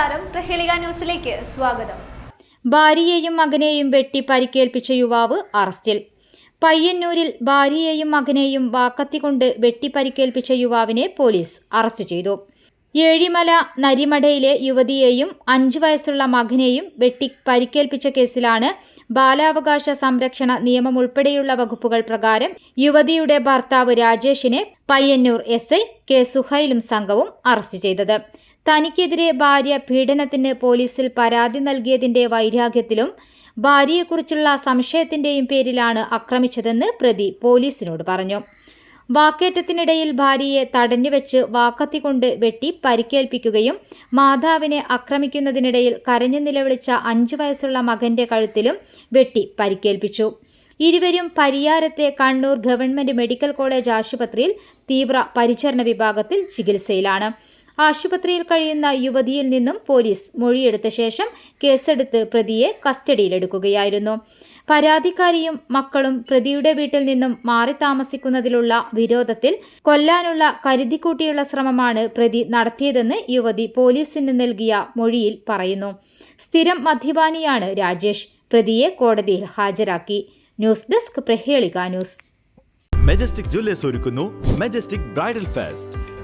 നമസ്കാരം. പ്രഹേളിക ന്യൂസിലേക്ക് സ്വാഗതം. ഭാര്യയെയും മകനെയും വെട്ടി പരിക്കേൽപ്പിച്ച യുവാവ് അറസ്റ്റിൽ. പയ്യന്നൂരിൽ ഭാര്യയെയും മകനെയും വാക്കത്തികൊണ്ട് വെട്ടി പരിക്കേൽപ്പിച്ച യുവാവിനെ പോലീസ് അറസ്റ്റ് ചെയ്തു. ഏഴിമല നരിമടയിലെ യുവതിയെയും അഞ്ചു വയസ്സുള്ള മകനെയും വെട്ടി പരിക്കേൽപ്പിച്ച കേസിലാണ് ബാലാവകാശ സംരക്ഷണ നിയമം ഉൾപ്പെടെയുള്ള വകുപ്പുകൾ പ്രകാരം യുവതിയുടെ ഭർത്താവ് രാജേഷിനെ പയ്യന്നൂർ എസ് ഐ കെ സുഹൈലും സംഘവും അറസ്റ്റ് ചെയ്തത്. തനിക്കെതിരെ ഭാര്യ പീഡനത്തിന് പോലീസിൽ പരാതി നൽകിയതിന്റെ വൈരാഗ്യത്തിലും ഭാര്യയെക്കുറിച്ചുള്ള സംശയത്തിന്റെയും പേരിലാണ് ആക്രമിച്ചതെന്ന് പ്രതി പോലീസിനോട് പറഞ്ഞു. വാക്കേറ്റത്തിനിടയിൽ ഭാര്യയെ തടഞ്ഞുവെച്ച് വാക്കത്തികൊണ്ട് വെട്ടി പരിക്കേൽപ്പിക്കുകയും മാതാവിനെ ആക്രമിക്കുന്നതിനിടയിൽ കരഞ്ഞു നിലവിളിച്ച അഞ്ചു വയസ്സുള്ള മകന്റെ കഴുത്തിലും വെട്ടി പരിക്കേൽപ്പിച്ചു. ഇരുവരും പരിയാരത്തെ കണ്ണൂർ ഗവൺമെന്റ് മെഡിക്കൽ കോളേജ് ആശുപത്രിയിൽ തീവ്ര പരിചരണ വിഭാഗത്തിൽ ചികിത്സയിലാണ്. ആശുപത്രിയിൽ കഴിയുന്ന യുവതിയിൽ നിന്നും പോലീസ് മൊഴിയെടുത്ത ശേഷം കേസെടുത്ത് പ്രതിയെ കസ്റ്റഡിയിലെടുക്കുകയായിരുന്നു. പരാതിക്കാരിയും മക്കളും പ്രതിയുടെ വീട്ടിൽ നിന്നും മാറി താമസിക്കുന്നതിലുള്ള വിരോധത്തിൽ കൊല്ലാനുള്ള കരുതിക്കൂട്ടിയുള്ള ശ്രമമാണ് പ്രതി നടത്തിയതെന്ന് യുവതി പോലീസിന് നൽകിയ മൊഴിയിൽ പറയുന്നു. സ്ഥിരം മദ്യപാനിയാണ് രാജേഷ്. പ്രതിയെ കോടതിയിൽ ഹാജരാക്കി. News desk Prahelika news. Majestic Jewellers ഒരുക്കുന്നു. Majestic bridal fest